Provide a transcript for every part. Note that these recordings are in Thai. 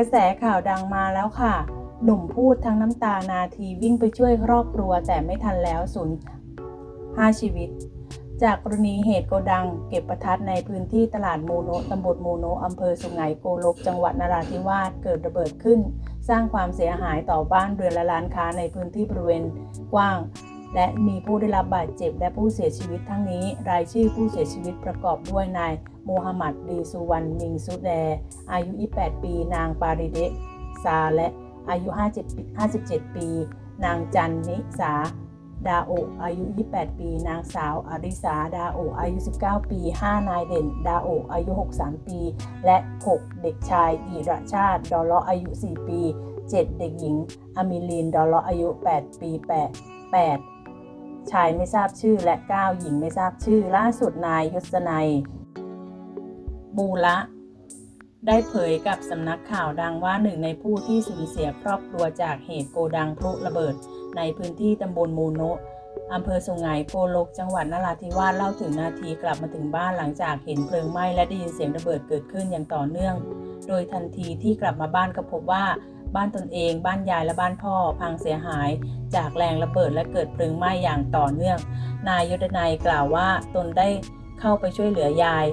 กระแสข่าวดังมาแล้วค่ะ หนุ่มพูดทั้งน้ำตานาทีวิ่งไปช่วยครอบครัวแต่ไม่ทันแล้วสูญห้าชีวิต จากกรณีเหตุโกดัง เก็บประทัดในพื้นที่ตลาดโมโนตำบลโมโนอำเภอสุไหงโกลก จังหวัดนราธิวาสเกิดระเบิดขึ้น สร้างความเสียหายต่อบ้านเรือนและร้านค้าในพื้นที่บริเวณกว้าง และมีผู้ได้รับบาดเจ็บและผู้เสียชีวิตทั้งนี้ รายชื่อผู้เสียชีวิตประกอบด้วยนายโมฮัมหมัดดีสุวรรณมิงสุแด อายุ 28 ปี นางปาริเดะซาและอายุ 57 ปี นางจันนิสาดาโออายุ 28 ปี นางสาวอาริสา ดาโออายุ 19 ปี 5 นายเด่น ดาโออายุ 63 ปี และ 6 เด็กชายอิรชาติ ดอลลาะอายุ 4 ปี 7 เด็กหญิง อามิลีน ดอลลาะอายุ 8 ปี 8 8 ชายไม่ทราบชื่อและ 9 หญิงไม่ทราบชื่อล่าสุดนายยศนัยบูละได้เผยกับสำนักข่าวดังว่าหนึ่งในผู้ที่สูญเสียครอบครัวจากเหตุโกดังพลุระเบิด ในพื้นที่ตำบลมูโนะอำเภอสุไหงโกลกจังหวัดนราธิวาสเล่าถึงนาทีกลับมาถึงบ้านหลังจากเห็นเพลิงไหม้และได้ยินเสียงระเบิดเกิดขึ้นอย่างต่อเนื่อง โดยทันทีที่กลับมาบ้านก็พบว่า บ้านตนเอง บ้านยายและบ้านพ่อ พังเสียหาย จากแรงระเบิดและเกิดเพลิงไหม้อย่างต่อเนื่อง นายยศนัยกล่าวว่าตนได้เข้าไปช่วยเหลือยาย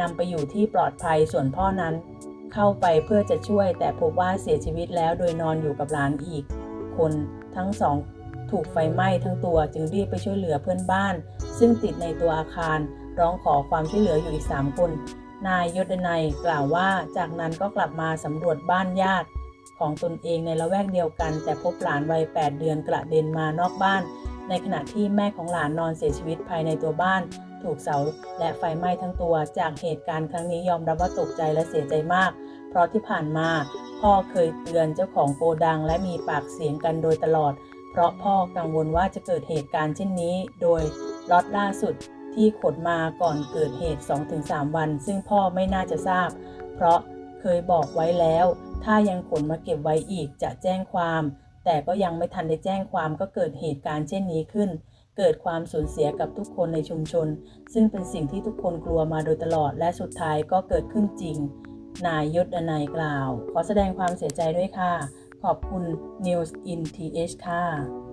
นำไปอยู่ที่ปลอดภัยส่วนพ่อนั้น เข้าไปเพื่อจะช่วย แต่พบว่าเสียชีวิตแล้วโดยนอนอยู่กับหลานอีก คนทั้งสองถูกไฟไหม้ทั้งตัวจึงรีบไปช่วยเหลือเพื่อนบ้าน ซึ่งติดในตัวอาคารร้องขอความช่วยเหลืออยู่อีก 3 คน นายยศนัยกล่าวว่าจากนั้นก็กลับมาสำรวจบ้านญาติ ของตนเองในละแวกเดียวกัน แต่พบหลานวัย 8 เดือนกระเด็นมานอกบ้าน ในขณะที่แม่ของหลานนอนเสียชีวิตภายในตัวบ้าน ถูกเสาและไฟไหม้ทั้งตัว จากเหตุการณ์ครั้งนี้ยอมรับว่าตกใจและเสียใจมาก เพราะที่ผ่านมา พ่อเคยเตือนเจ้าของโกดังและมีปากเสียงกันโดยตลอด เพราะพ่อกังวลว่าจะเกิดเหตุการณ์เช่นนี้ โดยล็อตล่าสุดที่ขนมาก่อนเกิดเหตุ 2-3 วัน ซึ่งพ่อไม่น่าจะทราบ เพราะเคยบอกไว้แล้ว ถ้ายังขนมาเก็บไว้อีกจะแจ้งความ แต่ก็ยังไม่ทันได้แจ้งความก็เกิดเหตุการณ์เช่นนี้ขึ้น เกิดความสูญเสียกับทุกคนในชุมชน ซึ่งเป็นสิ่งที่ทุกคนกลัวมาโดยตลอดและสุดท้ายก็เกิดขึ้นจริง นายยศนายกล่าว ขอแสดงความเสียใจด้วยค่ะ ขอบคุณ News in TH ค่ะ